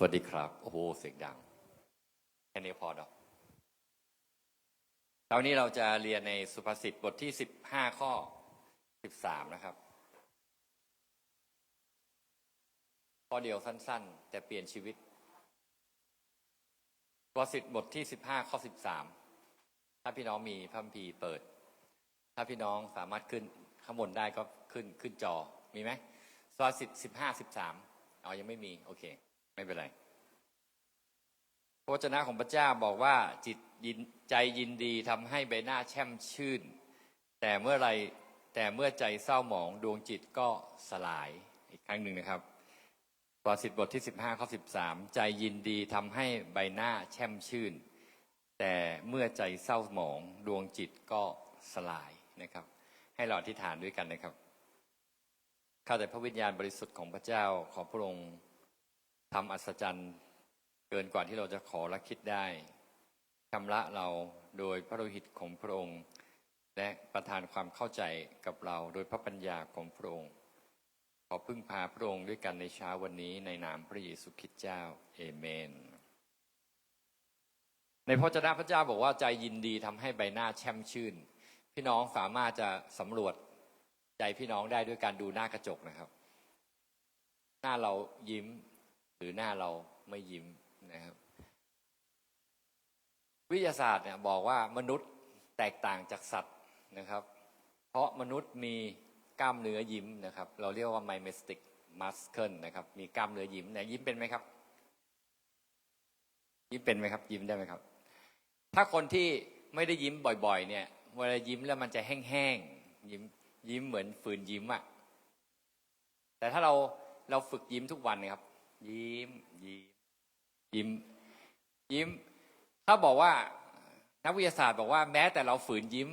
สวัสดีครับ โอ้โห เสียงดัง แค่นี้พอเนาะคราวนี้เราจะเรียนในสุภาษิตบทที่สิบห้าข้อสิบสามนะครับ ข้อเดียวสั้น ๆ แต่เปลี่ยนชีวิตสุภาษิตบทที่สิบห้าข้อสิบสามถ้าพี่น้องมีพัมภีเปิด ถ้าพี่น้องสามารถขึ้นข้างบนได้ก็ขึ้นขึ้นจอมีไหมสุภาษิตสิบห้าสิบสามอ๋อยังไม่มี โอเค ไม่เป็นไรพระวจนะของพระเจ้าบอกว่าจิตยินใจยินดีทำให้ใบหน้าแช่มชื่น แต่เมื่อไรแต่เมื่อใจเศร้าหมองดวงจิตก็สลายอีกครั้งหนึ่งนะครับปรสิตบทที่15ข้อ13ใจยินดีทำให้ใบหน้าแช่มชื่น แต่เมื่อใจเศร้าหมองดวงจิตก็สลายนะครับ ให้เราอธิษฐานด้วยกันนะครับข้าแต่พระวิญญาณบริสุทธิ์ของพระเจ้าขอพระองค์ ทำอัศจรรย์เกินกว่าที่เราจะขอและคิดได้ชำระเราโดยพระโลหิตของพระองค์ และประทานความเข้าใจกับเราโดยพระปัญญาของพระองค์ ขอพึ่งพาพระองค์ด้วยกันในเช้าวันนี้ในนามพระเยซูคริสต์เจ้าเอเมน ในพระเจ้าพระเจ้าบอกว่าใจยินดีทำให้ใบหน้าแช่มชื่น พี่น้องสามารถจะสำรวจใจพี่น้องได้ด้วยการดูหน้ากระจกนะครับ หน้าเรายิ้ม หรือหน้าเราไม่ยิ้มนะครับ วิทยาศาสตร์เนี่ยบอกว่ามนุษย์แตกต่างจากสัตว์นะครับ เพราะมนุษย์มีกล้ามเนื้อยิ้มนะครับ เราเรียกว่า myastic muscle นะครับ มีกล้ามเนื้อยิ้มเนี่ยยิ้มเป็นไหมครับ ยิ้มเป็นไหมครับ ยิ้มได้ไหมครับ ถ้าคนที่ไม่ได้ยิ้มบ่อยๆ เนี่ย เวลายิ้มแล้วมันจะแห้งๆ ยิ้มยิ้มเหมือนฝืนยิ้มอะแต่ถ้าเราเราฝึกยิ้มทุกวันนะครับ ยิ้ม ยิ้ม ยิ้ม ยิ้ม ถ้าบอกว่า นักวิทยาศาสตร์บอกว่าแม้แต่เราฝืนยิ้ม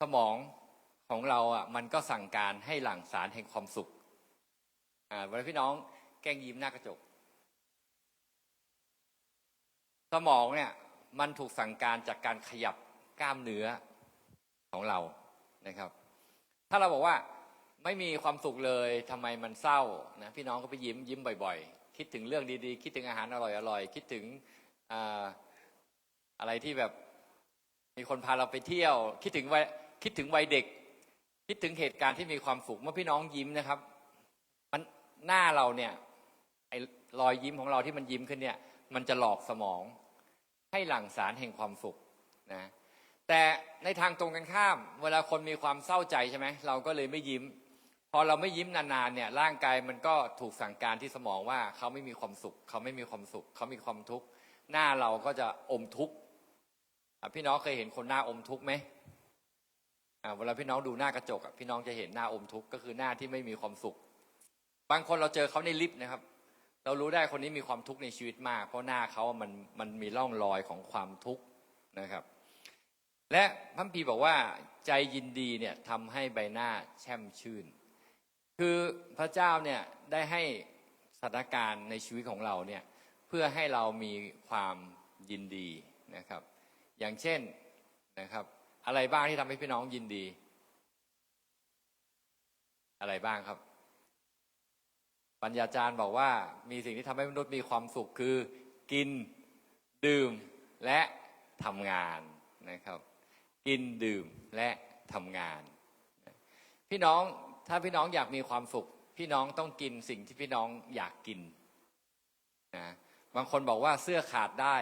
สมองของเราอะ มันก็สั่งการให้หลั่งสารแห่งความสุข อ่าเวลาพี่น้องแกล้งยิ้มหน้ากระจก สมองเนี่ย มันถูกสั่งการจากการขยับกล้ามเนื้อของเรานะครับ ถ้าเราบอกว่า ไม่มีความสุขเลยทำไมมันเศร้านะพี่น้องก็ไปยิ้มยิ้มบ่อย ๆ คิดถึงเรื่องดีๆ คิดถึงอาหารอร่อยๆคิดถึงออะไรที่แบบมีคนพาเราไปเที่ยว คิดถึงวัยคิดถึงวัยเด็ก คิดถึงเหตุการณ์ที่มีความสุขเมื่อพี่น้องยิ้มนะครับ มันหน้าเราเนี่ยไอ้รอยยิ้มของเราที่มันยิ้มขึ้นเนี่ย มันจะหลอกสมอง ให้หลั่งสารแห่งความสุขนะแต่ในทางตรงกันข้าม เวลาคนมีความเศร้าใจใช่ไหมเราก็เลยไม่ยิ้ม พอเราไม่ยิ้มนานๆเนี่ยร่างกายมันก็ถูกสั่งการที่สมองว่าเขาไม่มีความสุข เขาไม่มีความสุข เขามีความทุกข์หน้าเราก็จะอมทุกข์พี่น้องเคยเห็นคนหน้าอมทุกข์ไหมอ่าเวลาพี่น้องดูหน้ากระจกพี่น้องจะเห็นหน้าอมทุกข์ก็คือหน้าที่ไม่มีความสุข บางคนเราเจอเขาในลิฟต์นะครับ เรารู้ได้คนนี้มีความทุกข์ในชีวิตมาก เพราะหน้าเขามันมันมีร่องรอยของความทุกข์นะครับ และพระพีบอกว่าใจยินดีเนี่ยทำให้ใบหน้าแช่มชื่น คือพระเจ้าเนี่ยได้ให้สถานการณ์ในชีวิตของเราเนี่ยเพื่อให้เรามีความยินดีนะครับ อย่างเช่นนะครับ อะไรบ้างที่ทำให้พี่น้องยินดี อะไรบ้างครับ ปัญญาจารย์บอกว่ามีสิ่งที่ทำให้มนุษย์มีความสุขคือกินดื่มและทำงานนะครับ กินดื่มและทำงาน พี่น้อง ถ้าพี่น้องอยากมีความสุข พี่น้องต้องกินสิ่งที่พี่น้องอยากกินนะบางคนบอกว่าเสื้อขาดได้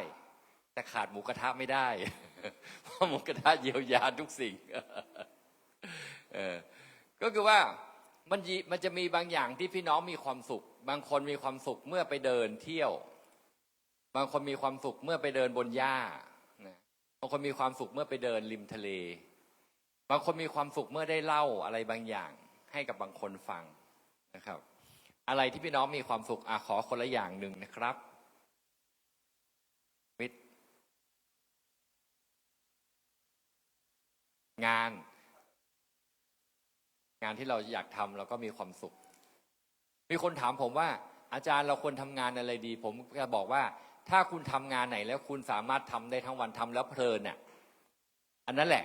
แต่ขาดหมูกระทะไม่ได้ เพราะหมูกระทะเยียวยาทุกสิ่งเออก็คือว่ามันมันจะมีบางอย่างที่พี่น้องมีความสุข บางคนมีความสุขเมื่อไปเดินเที่ยว บางคนมีความสุขเมื่อไปเดินบนหญ้าบางคนมีความสุขเมื่อไปเดินริมทะเล บางคนมีความสุขเมื่อได้เล่าอะไรบางอย่าง ให้กับบางคนฟังนะครับ อะไรที่พี่น้องมีความสุขอขอคนละอย่างหนึ่งนะครับมิตงาน งานที่เราอยากทำเราก็มีความสุข มีคนถามผมว่า อาจารย์เราควรทำงานอะไรดี ผมจะบอกว่า ถ้าคุณทำงานไหนแล้วคุณสามารถทำได้ทั้งวันทำแล้วเพลินเนี่ยอันนั้นแหละ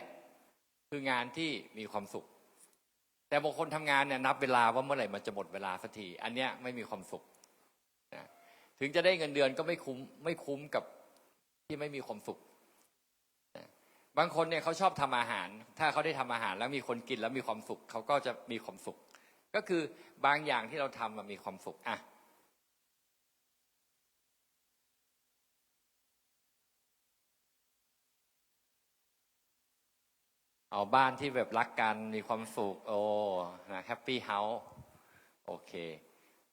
คืองานที่มีความสุข แต่บางคนทำงานเนี่ยนับเวลาว่าเมื่อไหร่มันจะหมดเวลาสักที อันเนี้ยไม่มีความสุขนะถึงจะได้เงินเดือนก็ไม่คุ้มไม่คุ้มกับที่ไม่มีความสุขนะบางคนเนี่ยเขาชอบทำอาหาร ถ้าเขาได้ทำอาหารแล้วมีคนกินแล้วมีความสุขเขาก็จะมีความสุข ก็คือบางอย่างที่เราทำมันมีความสุขอะ เอาบ้านที่แบบรักกันมีความสุขโอ้นะแฮปปี้เฮาส์โอเค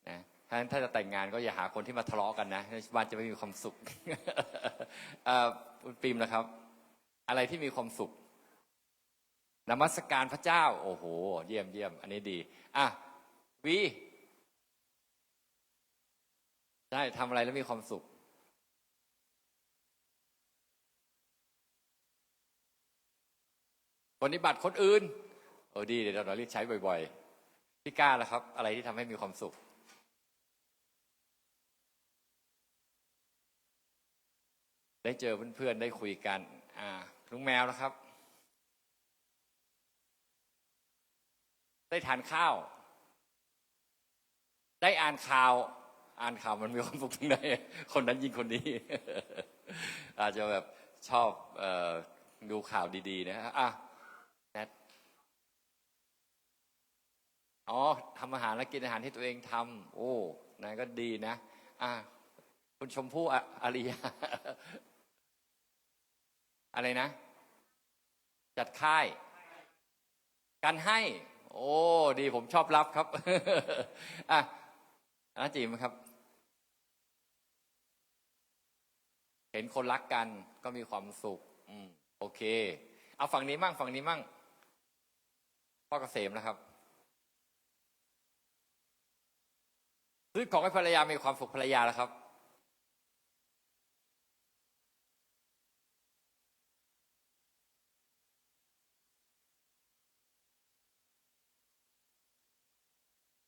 นะถ้าถ้าจะแต่งงานก็อย่าหาคนที่มาทะเลาะกันนะบ้านจะไม่มีความสุขเออคุณปิมนะครับ อะไรที่มีความสุขนมัสการพระเจ้า โอ้โห เยี่ยมเยี่ยมอันนี้ดีอะวีใช่ทำอะไรแล้วมีความสุข ปฏิบัติคนอื่นเออดีเดี๋ยวเราเรียกใช้บ่อย ๆ พี่ก้าล่ะครับ อะไรที่ทำให้มีความสุข ได้เจอเพื่อนๆได้คุยกัน อ่าลุงแมวนะครับ ได้ทานข้าว ได้อ่านข่าว อ่านข่าวมันมีความสุขตรงไหนคนนั้นยิงคนนี้ อาจจะแบบชอบออดูข่าวดีๆนะฮะอะแนท อ๋อทำอาหารแล้วกินอาหารที่ตัวเองทำโอ้นายก็ดีนะอะคุณชมพู่อาริยาอะไรนะ จัดค่าย การให้ โอ้ดีผมชอบรับครับอะอาจิมครับ เห็นคนรักกันก็มีความสุข อืม โอเค เอาฝั่งนี้มั่งฝั่งนี้มั่งพ่อเกษมนะครับ ซื้อของให้ภรรยามีความสุขภรรยาแล้วครับ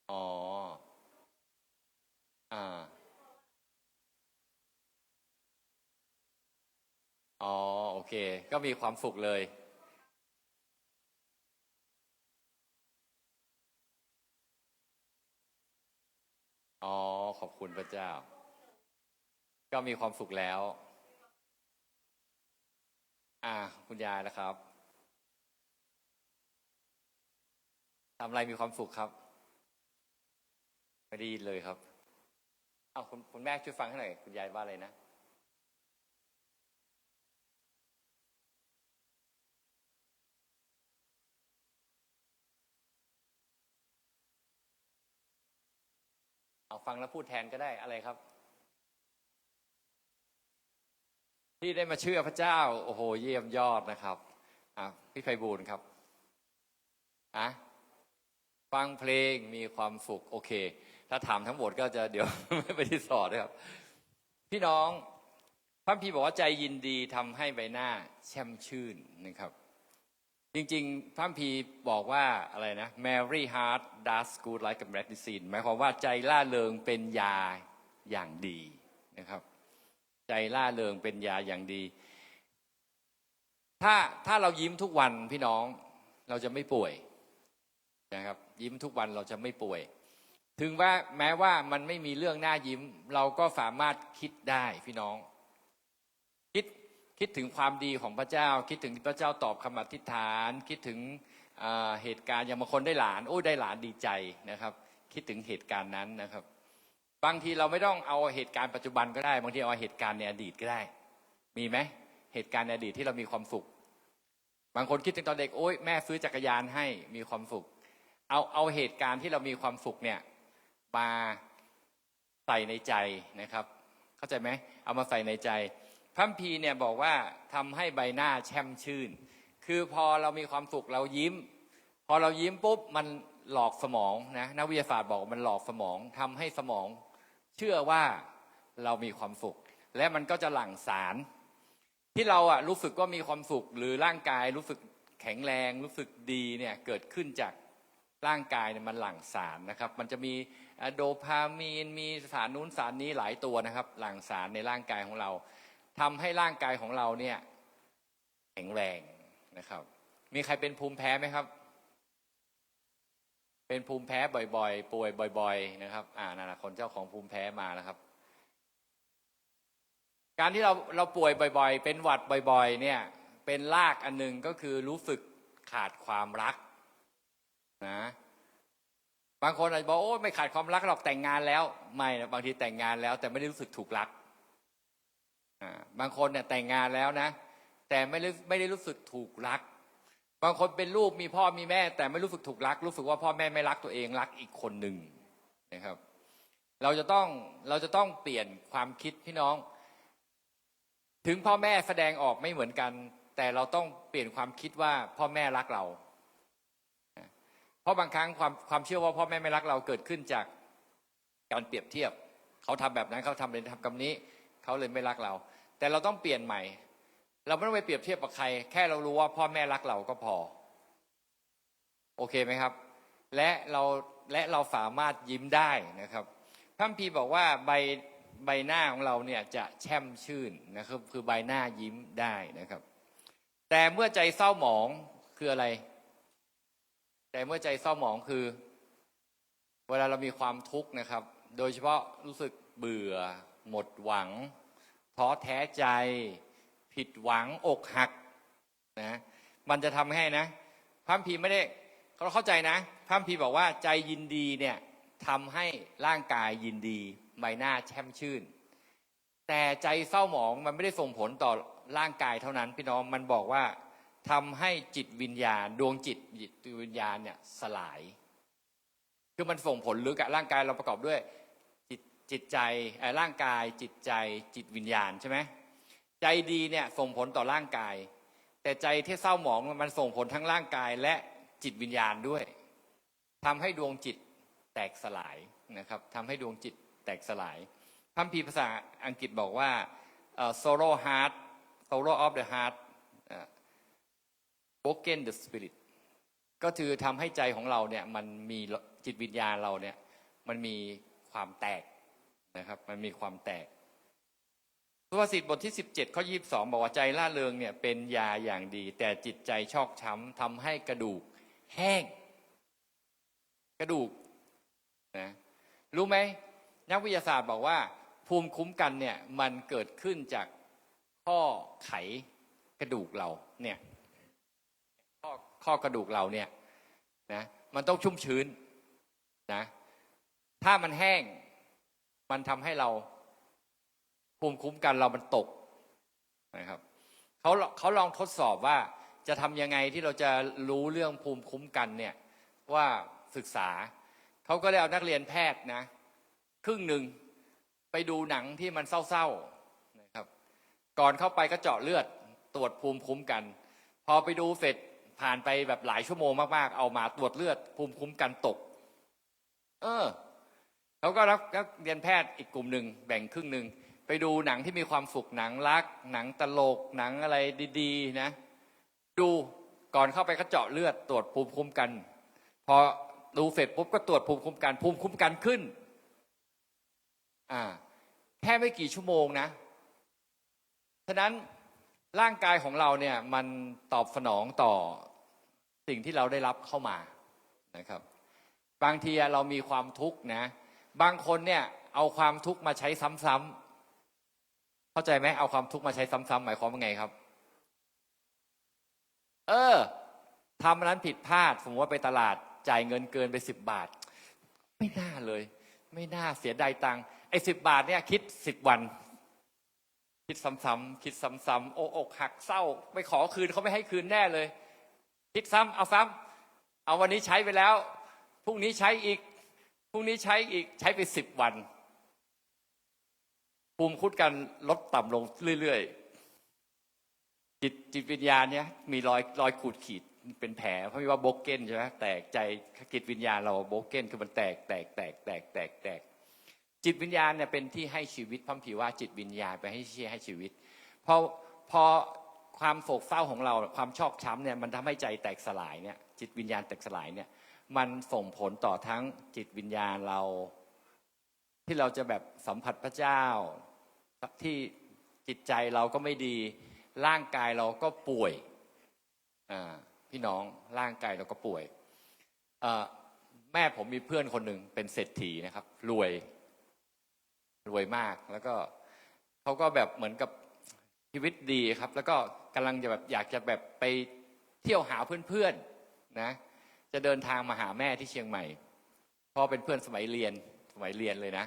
อ๋อ อ่า อ๋อ โอเค ก็มีความสุขเลย อ๋อ ขอบคุณพระเจ้า ก็มีความสุขแล้ว อ่า คุณยายนะครับทำอะไรมีความสุขครับ ไม่ได้ยินเลยครับ เอาคุณคุณแม่ช่วยฟังให้หน่อยคุณยายว่าอะไรนะ เอาฟังแล้วพูดแทนก็ได้อะไรครับ ที่ได้มาเชื่อพระเจ้า โอ้โห เยี่ยมยอดนะครับอะพี่ไพบูลครับอะฟังเพลงมีความสุขโอเค ถ้าถามทั้งหมดก็จะเดี๋ยวไม่ไปที่สอดนะครับ พี่น้องพระพีร์บอกว่าใจยินดีทำให้ใบหน้าแช่มชื่นนะครับ จริงๆพระพีบอกว่าอะไรนะ Mary heart does good like a medicine หมายความว่าใจล่าเริงเป็นยาอย่างดีนะครับ ใจล่าเริงเป็นยาอย่างดี ถ้าถ้าเรายิ้มทุกวันพี่น้องเราจะไม่ป่วยนะครับยิ้มทุกวันเราจะไม่ป่วย ถึงว่าแม้ว่ามันไม่มีเรื่องหน่ายิ้ม เราก็สามารถคิดได้พี่น้อง คิดถึงความดีของพระเจ้า คิดถึงพระเจ้าตอบคำอธิษฐาน คิดถึงเหตุการณ์อย่างบางคนได้หลานโอ้ยได้หลานดีใจนะครับ คิดถึงเหตุการณ์นั้นนะครับ บางทีเราไม่ต้องเอาเหตุการณ์ปัจจุบันก็ได้ บางทีเอาเหตุการณ์ในอดีตก็ได้ มีไหมเหตุการณ์ในอดีตที่เรามีความสุข บางคนคิดถึงตอนเด็กโอ้ยแม่ซื้อจักรยานให้มีความสุข เอาเอาเหตุการณ์ที่เรามีความสุขเนี่ยมาใส่ในใจนะครับ เข้าใจไหมเอามาใส่ในใจ พัมพีเนี่ยบอกว่าทำให้ใบหน้าแช่มชื่น คือพอเรามีความสุขเรายิ้ม พอเรายิ้มปุ๊บมันหลอกสมองนะนักวิทยาศาสตร์บอกมันหลอกสมองทำให้สมอง เชื่อว่าเรามีความสุข และมันก็จะหลั่งสาร ที่เราอะรู้สึกว่ามีความสุข หรือร่างกายรู้สึกแข็งแรงรู้สึกดีเนี่ยเกิดขึ้นจากร่างกายเนี่ยมันหลั่งสารนะครับ มันจะมีโดพามีนมีสารนู้นสารนี้หลายตัวนะครับ หลั่งสารในร่างกายของเรา ทำให้ร่างกายของเราเนี่ยแข็งแรงนะครับ มีใครเป็นภูมิแพ้ไหมครับ เป็นภูมิแพ้บ่อยๆ ป่วยบ่อย ๆ นะครับ อ่านั่นะคนเจ้าของภูมิแพ้มานะครับ การที่เราเราป่วยบ่อย ๆ เป็นหวัดบ่อย ๆ เนี่ย เป็นรากอันหนึงก็คือรู้สึกขาดความรักนะบางคนอาจจะบอกโอ้ไม่ขาดความรักหรอกแต่งงานแล้ว ไม่นะบางทีแต่งงานแล้ว แต่ไม่ได้รู้สึกถูกรัก บางคนเนี่ยแต่งงานแล้วนะ แต่ไม่ไม่ได้รู้สึกถูกรัก บางคนเป็นลูกมีพ่อมีแม่ แต่ไม่รู้สึกถูกรัก รู้สึกว่าพ่อแม่ไม่รักตัวเองรักอีกคนหนึ่งนะครับ เราจะต้องเราจะต้องเปลี่ยนความคิดพี่น้อง ถึงพ่อแม่แสดงออกไม่เหมือนกัน แต่เราต้องเปลี่ยนความคิดว่าพ่อแม่รักเรา เพราะบางครั้งความความเชื่อว่าพ่อแม่ไม่รักเราเกิดขึ้นจากการเปรียบเทียบ เขาทำแบบนั้นเขาทำเลยทำกับนี้ เขาเลยไม่รักเรา แต่เราต้องเปลี่ยนใหม่ เราไม่ต้องไปเปรียบเทียบกับใคร แค่เรารู้ว่าพ่อแม่รักเราก็พอ โอเคไหมครับ และเราและเราสามารถยิ้มได้นะครับพระคัมภีบอกว่าใบใบหน้าของเราเนี่ยจะแช่มชื่นนะครับ คือใบหน้ายิ้มได้นะครับ แต่เมื่อใจเศร้าหมองคืออะไร แต่เมื่อใจเศร้าหมองคือ เวลาเรามีความทุกข์นะครับ โดยเฉพาะรู้สึกเบื่อ หมดหวัง ท้อแท้ใจ ผิดหวังอกหักนะมันจะทำให้นะพระคัมภีไม่ได้เราเข้าใจนะพระคัมภีบอกว่าใจยินดีเนี่ยทำให้ร่างกายยินดีใบหน้าแช่มชื่น แต่ใจเศร้าหมองมันไม่ได้ส่งผลต่อร่างกายเท่านั้นพี่น้องมันบอกว่าทำให้จิตวิญญาณ ดวงจิตจิตวิญญาณเนี่ยสลาย คือมันส่งผลลึกอะร่างกายเราประกอบด้วย จิตใจร่างกายจิตใจจิตวิญญาณใช่ไหมใจดีเนี่ยส่งผลต่อร่างกาย แต่ใจที่เศร้าหมองมันส่งผลทั้งร่างกายและจิตวิญญาณด้วยทำให้ดวงจิตแตกสลายนะครับทำให้ดวงจิตแตกสลายพัมพีภาษาอังกฤษบอกว่า sorrow heart sorrow of the heart broken the spirit ก็คือทำให้ใจของเราเนี่ยมันมีจิตวิญญาณเราเนี่ยมันมีความแตก นะครับ มันมีความแตกสุภาษิตบทที่ 17ข้อ22 บอกว่าใจล่าเริงเนี่ยเป็นยาอย่างดี แต่จิตใจชอกช้ำทำให้กระดูกแห้ง กระดูกนะรู้ไหมนักวิทยาศาสตร์บอกว่า ภูมิคุ้มกันเนี่ยมันเกิดขึ้นจากข้อไขกระดูกเราเนี่ยข้อข้อกระดูกเราเนี่ยนะมันต้องชุ่มชื้นนะถ้ามันแห้ง มันทำให้เราภูมิคุ้มกันเรามันตกนะครับเขาเขาลองทดสอบว่าจะทำยังไงที่เราจะรู้เรื่องภูมิคุ้มกันเนี่ยว่าศึกษาเขาก็เลยเอานักเรียนแพทย์นะครึ่งหนึ่งไปดูหนังที่มันเศร้าๆนะครับ ก่อนเข้าไปก็เจาะเลือดตรวจภูมิคุ้มกัน พอไปดูเสร็จผ่านไปแบบหลายชั่วโมงมากๆ เอามาตรวจเลือดภูมิคุ้มกันตก เออ เขาก็รับนักเรียนแพทย์อีกกลุ่มหนึ่งแบ่งครึ่งหนึ่งไปดูหนังที่มีความสุขหนังรัก หนังตลกหนังอะไรดีๆ นะ ดูก่อนเข้าไปก็เจาะเลือดตรวจภูมิคุ้มกัน พอดูเสร็จปุ๊บก็ตรวจภูมิคุ้มกัน ภูมิคุ้มกันขึ้น อ่า แค่ไม่กี่ชั่วโมงนะฉะนั้นร่างกายของเราเนี่ยมันตอบสนองต่อสิ่งที่เราได้รับเข้ามานะครับ บางทีเรามีความทุกข์นะ บางคนเนี่ยเอาความทุกข์มาใช้ซ้ำๆเข้าใจไหมเอาความทุกข์มาใช้ซ้ำๆหมายความว่าไงครับ เออทำอันนั้นผิดพลาด สมมติว่าไปตลาดจ่ายเงินเกินไปสิบบาท ไม่น่าเลย ไม่น่าเสียดายตังค์ไอ้สิบบาทเนี่ยคิดสิบวัน คิดซ้ำๆคิดซ้ำๆโอ้อกหักเศร้า ไปขอคืนเขาไม่ให้คืนแน่เลย คิดซ้ำเอาซ้ำเอาวันนี้ใช้ไปแล้วพรุ่งนี้ใช้อีก พรุ่งนี้ใช้อีกใช้ไปสิบวัน ภูมิคุ้มกันลดต่ำลงเรื่อยๆ จิตจิตวิญญาณเนี่ยมีรอยรอยขูดขีดเป็นแผลเพราะว่าโบกเก้นใช่ไหมแตกใจจิตวิญญาณเราโบกเก้นคือมันแตกแตกแตกแตกแตกแตกจิตวิญญาณเนี่ยเป็นที่ให้ชีวิตพัมผีว่าจิตวิญญาณไปให้ชีให้ชีวิตพอพอความโศกเศร้าของเราความชอกช้ำเนี่ยมันทำให้ใจแตกสลายเนี่ยจิตวิญญาณแตกสลายเนี่ย มันส่งผลต่อทั้งจิตวิญญาณเรา ที่เราจะแบบสัมผัสพระเจ้า ที่จิตใจเราก็ไม่ดี ร่างกายเราก็ป่วยพี่น้องร่างกายเราก็ป่วยแม่ผมมีเพื่อนคนหนึ่งเป็นเศรษฐีนะครับ รวยรวยมากแล้วก็เขเขาก็แบบเหมือนกับชีวิตดีครับ แล้วก็กำลังจะแบบอยากจะแบบไปเที่ยวหาเพื่อนๆนะ จะเดินทางมาหาแม่ที่เชียงใหม่พราะเป็นเพื่อนสมัยเรียนสมัยเรียนเลยนะ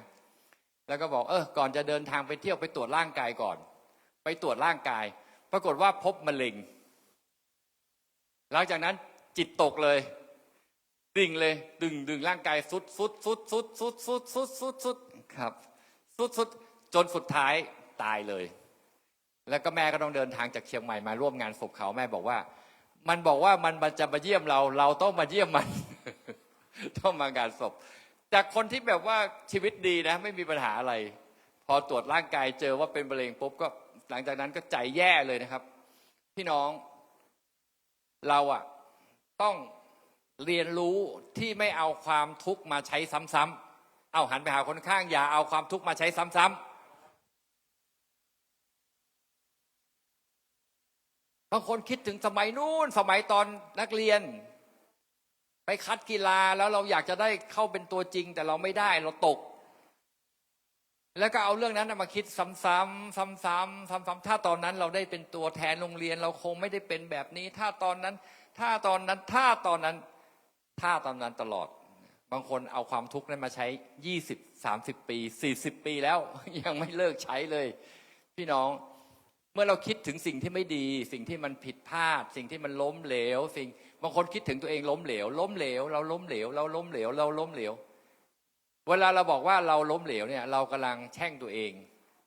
แล้วก็บอกเออก่อนจะเดินทางไปเที่ยวไปตรวจร่างกายก่อน ไปตรวจร่างกาย ปรากฏว่าพบมะเร็ง หลังจากนั้นจิตตกเลยดิ่งเลย ดึงดึงร่างกายสุดสุดสุดสุดสุดสุดสุดสุดสุดครับสุดสุดจนสุดท้ายตายเลย แล้วก็แม่ก็ต้องเดินทางจากเชียงใหม่มาร่วมงานศพเขาแม่บอกว่า มันบอกว่ามันมจะมาเยี่ยมเรา เราต้องมาเยี่ยมมัน ต้องมางานศพ จากคนที่แบบว่าชีวิตดีนะ ไม่มีปัญหาอะไร พอตรวจร่างกายเจอว่าเป็นมะเร็งปุ๊บก็หลังจากนั้นก็ใจแย่เลยนะครับ พี่น้องเราอะต้องเรียนรู้ที่ไม่เอาความทุกข์มาใช้ซ้ำๆเอาหันไปหาคนข้าง อย่าเอาความทุกข์มาใช้ซ้ำๆ บางคนคิดถึงสมัยนู้นสมัยตอนนักเรียน ไปคัดกีฬาแล้วเราอยากจะได้เข้าเป็นตัวจริง แต่เราไม่ได้เราตก แล้วก็เอาเรื่องนั้นมาคิดซ้ำๆซ้ำๆซ้ำๆถ้าตอนนั้นเราได้เป็นตัวแทนโรงเรียน เราคงไม่ได้เป็นแบบนี้ ถ้าตอนนั้น ถ้าตอนนั้นถ้าตอนนั้นถ้าตอนนั้นตลอด บางคนเอาความทุกข์นั้นมาใช้ยี่สิบสามสิบปีสี่สิบปีแล้วยังไม่เลิกใช้เลย พี่น้อง เมื่อเราคิดถึงสิ่งที่ไม่ดี สิ่งที่มันผิดพลาด สิ่งที่มันล้มเหลว สิ่งบางคนคิดถึงตัวเองล้มเหลว ล้มเหลว เราล้มเหลว เราล้มเหลว เราล้มเหลว เวลาเราบอกว่าเราล้มเหลวเนี่ย เรากำลังแช่งตัวเอง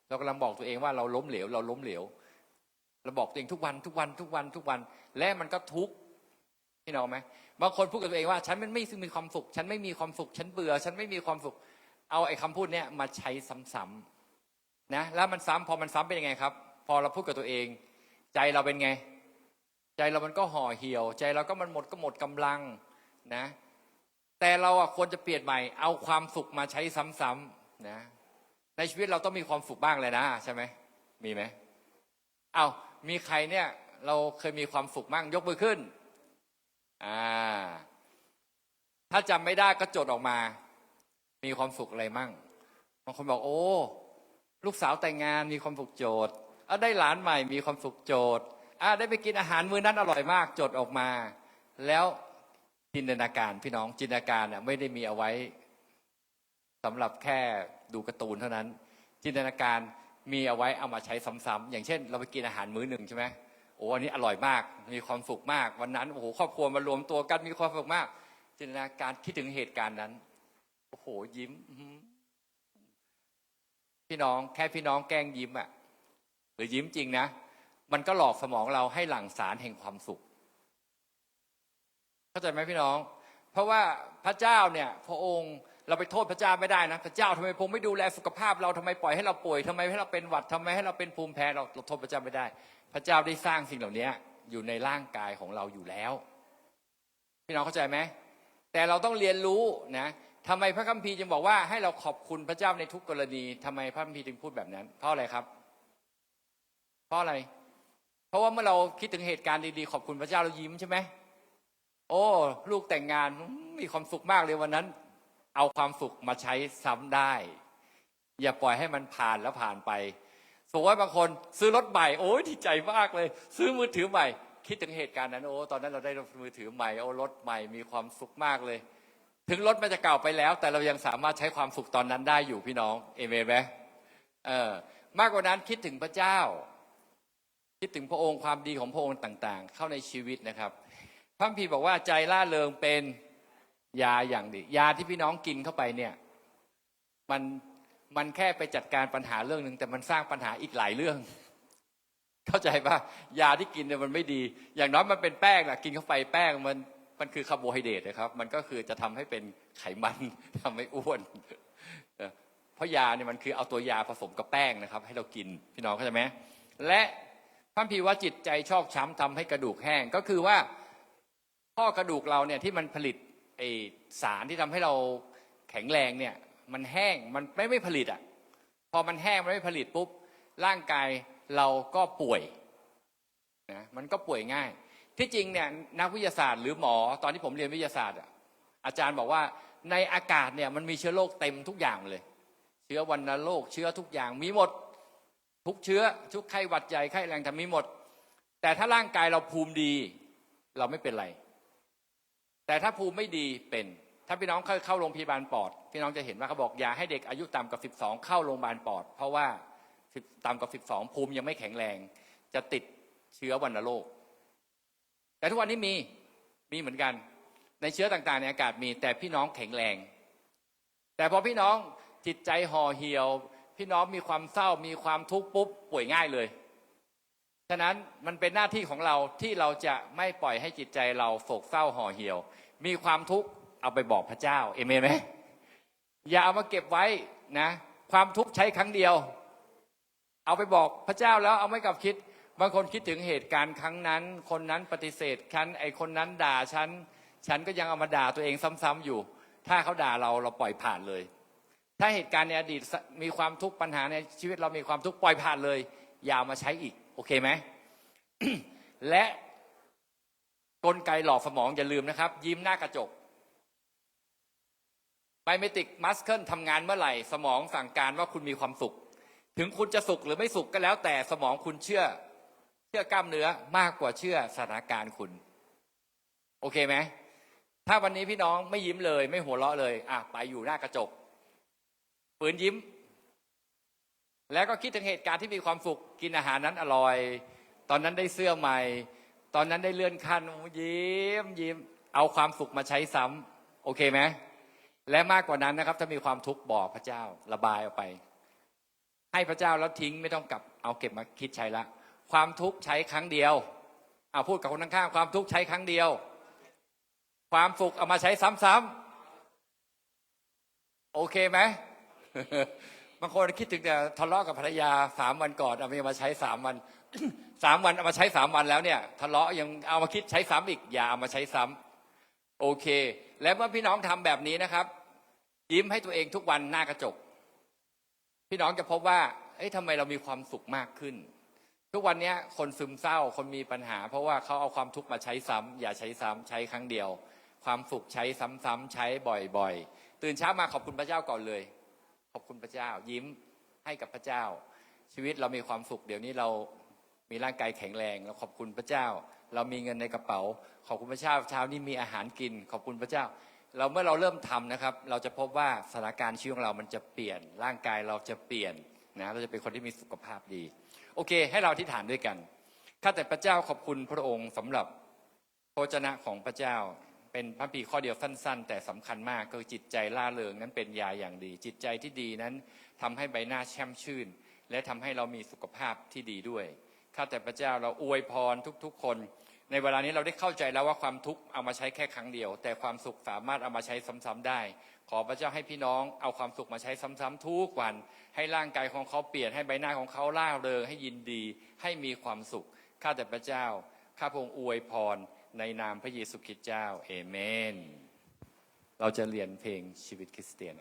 เรากำลังบอกตัวเองว่าเราล้มเหลว เราล้มเหลว เราบอกตัวเองทุกวันทุกวันทุกวันทุกวัน และมันก็ทุกข์พี่น้องไหมบางคนพูดกับตัวเองว่า ฉันมันไม่ซึมีความสุข ฉันไม่มีความสุข ฉันเบื่อ ฉันไม่มีความสุข เอาไอ้คำพูดเนี้ยมาใช้ซ้ำๆนะ แล้วมันซ้ำพอมันซ้ำเป็นยังไงครับ พอเราพูดกับตัวเอง ใจเราเป็นไง ใจเรามันก็ห่อเหี่ยว ใจเราก็มันหมดก็หมดกำลังนะ แต่เราอะควรจะเปลี่ยนใหม่ เอาความสุขมาใช้ซ้ำๆนะในชีวิตเราต้องมีความสุขบ้างเลยนะใช่ไหมมีไหมเอามีใครเนี่ยเราเคยมีความสุขมั่งยกมือขึ้นอ่าถ้าจำไม่ได้ก็จดออกมา มีความสุขอะไรมั่งบางคนบอกโอ้ ลูกสาวแต่งงานมีความสุขโจทย์ เอะได้หลานใหม่มีความสุขโจทย์อะได้ไปกินอาหารมื้อนั้นอร่อยมากจดออกมา แล้วจินตนาการพี่น้องจินตนาการน่ะไม่ได้มีเอาไว้สำหรับแค่ดูการ์ตูนเท่านั้น จินตนาการมีเอาไว้เอามาใช้ซ้ำๆอย่างเช่น เราไปกินอาหารมื้อหนึ่งใช่ไหมโอ้อันนี้อร่อยมาก มีความสุขมาก วันนั้นโอ้โหครอบครัวมารวมตัวกันมีความสุขมาก จินตนาการคิดถึงเหตุการณ์นั้นโอ้โหยิ้มพี่น้องแค่พี่น้องแกล้งยิ้มอะ หรือยิ้มจริงนะ มันก็หลอกสมองเราให้หลั่งสารแห่งความสุข เข้าใจไหมพี่น้อง เพราะว่าพระเจ้าเนี่ย พระองค์เราไปโทษพระเจ้าไม่ได้นะ พระเจ้าทำไมพระองค์ไม่ดูแลสุขภาพเราทำไมปล่อยให้เราป่วยทำไมให้เราเป็นหวัดทำไมให้เราเป็นภูมิแพ้เราเราโทษพระเจ้าไม่ได้ พระเจ้าได้สร้างสิ่งเหล่านี้อยู่ในร่างกายของเราอยู่แล้ว พี่น้องเข้าใจไหมแต่เราต้องเรียนรู้นะทำไมพระคัมภีร์จึงบอกว่าให้เราขอบคุณพระเจ้าในทุกกรณีทำไมพระคัมภีร์จึงพูดแบบนั้นเพราะอะไรครับ เพราะอะไร เพราะว่าเมื่อเราคิดถึงเหตุการณ์ดีๆ ขอบคุณพระเจ้าเรายิ้มใช่ไหมโอ้ ลูกแต่งงานมีความสุขมากเลยวันนั้น เอาความสุขมาใช้ซ้ำได้ อย่าปล่อยให้มันผ่านแล้วผ่านไปสมมติว่าบางคนซื้อรถใหม่โอ้ยดีใจมากเลย ซื้อมือถือใหม่ คิดถึงเหตุการณ์นั้นโอ้ตอนนั้นเราได้มือถือใหม่โอ้รถใหม่มีความสุขมากเลย ถึงรถมันจะเก่าไปแล้ว แต่เรายังสามารถใช้ความสุขตอนนั้นได้อยู่พี่น้องเอเมนไหมเออมากกว่านั้นคิดถึงพระเจ้า คิดถึงพระองค์ความดีของพระองค์ต่าง ๆ เข้าในชีวิตนะครับพระคัมภีร์บอกว่าใจล่าเริงเป็นยาอย่างดี ยาที่พี่น้องกินเข้าไปเนี่ย มันมันแค่ไปจัดการปัญหาเรื่องหนึ่งแต่มันสร้างปัญหาอีกหลายเรื่อง เข้าใจปะยาที่กินเนี่ยมันไม่ดี อย่างน้อยมันเป็นแป้งนะกินเข้าไปแป้งมันมันคือคาร์โบไฮเดรตนะครับ มันก็คือจะทำให้เป็นไขมันทำให้อ้วนเพราะยาเนี่ยมันคือเอาตัวยาผสมกับแป้งนะครับ ให้เรากินพี่น้องเข้าใจไหมและ พระคัมภีว่าจิตใจชอกช้ำทำให้กระดูกแห้งก็คือว่าข้อกระดูกเราเนี่ยที่มันผลิตไอสารที่ทำให้เราแข็งแรงเนี่ยมันแห้งมันไม่ไม่ผลิตอะพอมันแห้งมันไม่ผลิตปุ๊บร่างกายเราก็ป่วยนะมันก็ป่วยง่าย ที่จริงเนี่ยนักวิทยาศาสตร์หรือหมอตอนที่ผมเรียนวิทยาศาสตร์อะอาจารย์บอกว่าในอากาศเนี่ยมันมีเชื้อโรคเต็มทุกอย่างเลย เชื้อวัณโรคเชื้อทุกอย่างมีหมด ทุกเชื้อ ทุกไข้หวัดใหญ่ไข้แรงทำมีหมด แต่ถ้าร่างกายเราภูมิดี เราไม่เป็นไร แต่ถ้าภูมิไม่ดีเป็น ถ้าพี่น้องเคยเข้าโรงพยาบาลปอด พี่น้องจะเห็นว่าเขาบอกอย่าให้เด็กอายุต่ำกว่า 12 เข้าโรงพยาบาลปอด เพราะว่าต่ำกว่า 12 ภูมิยังไม่แข็งแรง จะติดเชื้อวัณโรคแต่ทุกวันนี้มีมีเหมือนกัน ในเชื้อต่างๆในอากาศมีแต่พี่น้องแข็งแรง แต่พอพี่น้องจิตใจห่อเหี่ยว พี่น้องมีความเศร้ามีความทุกข์ปุ๊บป่วยง่ายเลย ฉะนั้นมันเป็นหน้าที่ของเราที่เราจะไม่ปล่อยให้จิตใจเราโศกเศร้าห่อเหี่ยว มีความทุกข์เอาไปบอกพระเจ้าเอเมนไหมอย่าเอามาเก็บไว้นะ ความทุกข์ใช้ครั้งเดียว เอาไปบอกพระเจ้าแล้วเอาไม่กลับคิด บางคนคิดถึงเหตุการณ์ครั้งนั้น คนนั้นปฏิเสธฉันไอคนนั้นด่าฉันฉันก็ยังเอามาด่าตัวเองซ้ำๆอยู่ ถ้าเขาด่าเราเราปล่อยผ่านเลย ถ้าเหตุการณ์ในอดีตมีความทุกข์ปัญหาในชีวิตเรามีความทุกข์ปล่อยผ่านเลย อย่ามาใช้อีก โอเคไหมและกลไกหลอกสมองอย่าลืมนะครับ ยิ้มหน้ากระจกไบเมติกมัสเคิลทำงานเมื่อไหร่ สมองสั่งการว่าคุณมีความสุข ถึงคุณจะสุขหรือไม่สุขก็แล้ว แต่สมองคุณเชื่อ เชื่อกล้ามเนื้อมากกว่าเชื่อสถานการณ์คุณ โอเคไหมถ้าวันนี้พี่น้องไม่ยิ้มเลย ไม่หัวเราะเลย อะไปอยู่หน้ากระจก ฝืนยิ้ม แล้วก็คิดถึงเหตุการณ์ที่มีความสุขกินอาหารนั้นอร่อย ตอนนั้นได้เสื้อใหม่ ตอนนั้นได้เลื่อนขั้นยิ้มยิ้ม เอาความสุขมาใช้ซ้ำโอเคไหมและมากกว่านั้นนะครับ ถ้ามีความทุกข์บอกพระเจ้าระบายออกไป ให้พระเจ้าแล้วทิ้งไม่ต้องกลับเอาเก็บมาคิดใช้ละ ความทุกข์ใช้ครั้งเดียวเอาพูดกับคนข้างๆความทุกข์ใช้ครั้งเดียว ความสุขเอามาใช้ซ้ำๆโอเคไหม บางคนคิดถึงแต่ทะเลาะกับภรรยาสามวันก่อนเอามาใช้สามวันสามวันเอามาใช้สามวันแล้วเนี่ยทะเลาะยังเอามาคิดใช้ซ้ำอีกอย่าเอามาใช้ซ้ำโอเค และเมื่อพี่น้องทำแบบนี้นะครับ ยิ้มให้ตัวเองทุกวันหน้ากระจก พี่น้องจะพบว่าเอ้ยทำไมเรามีความสุขมากขึ้น ทุกวันนี้คนซึมเศร้าคนมีปัญหา เพราะว่าเขาเอาความทุกข์มาใช้ซ้ำอย่าใช้ซ้ำใช้ครั้งเดียว ความสุขใช้ซ้ำๆใช้บ่อยๆ ตื่นเช้ามาขอบคุณพระเจ้าก่อนเลย ขอบคุณพระเจ้า ยิ้มให้กับพระเจ้า ชีวิตเรามีความสุข เดี๋ยวนี้เรามีร่างกายแข็งแรงเราขอบคุณพระเจ้า เรามีเงินในกระเป๋า ขอบคุณพระเจ้าเช้านี้มีอาหารกิน ขอบคุณพระเจ้า เราเมื่อเราเริ่มทำนะครับ เราจะพบว่าสถานการณ์ชีวิตของเรามันจะเปลี่ยน ร่างกายเราจะเปลี่ยนนะเราจะเป็นคนที่มีสุขภาพดี โอเค ให้เราที่ฐานด้วยกันข้าแต่พระเจ้าขอบคุณพระองค์สำหรับพระวจนะของพระเจ้า เป็นพระปีข้อเดียวสั้น ๆ แต่สำคัญมากก็คือจิตใจล่าเริงนั้นเป็นยาอย่างดี จิตใจที่ดีนั้นทำให้ใบหน้าแช่มชื่น และทำให้เรามีสุขภาพที่ดีด้วยข้าแต่พระเจ้าเราอวยพรทุกๆคน ในเวลานี้เราได้เข้าใจแล้วว่าความทุกข์เอามาใช้แค่ครั้งเดียว แต่ความสุขสามารถเอามาใช้ซ้ำๆได้ ขอพระเจ้าให้พี่น้องเอาความสุขมาใช้ซ้ำๆทุกวัน ให้ร่างกายของเขาเปลี่ยนให้ใบหน้าของเขาล่าเริงให้ยินดี ให้มีความสุขข้าแต่พระเจ้าข้าพงอวยพร ในนามพระเยซูคริสต์เจ้า เอเมน เราจะเรียนเพลงชีวิตคริสเตียน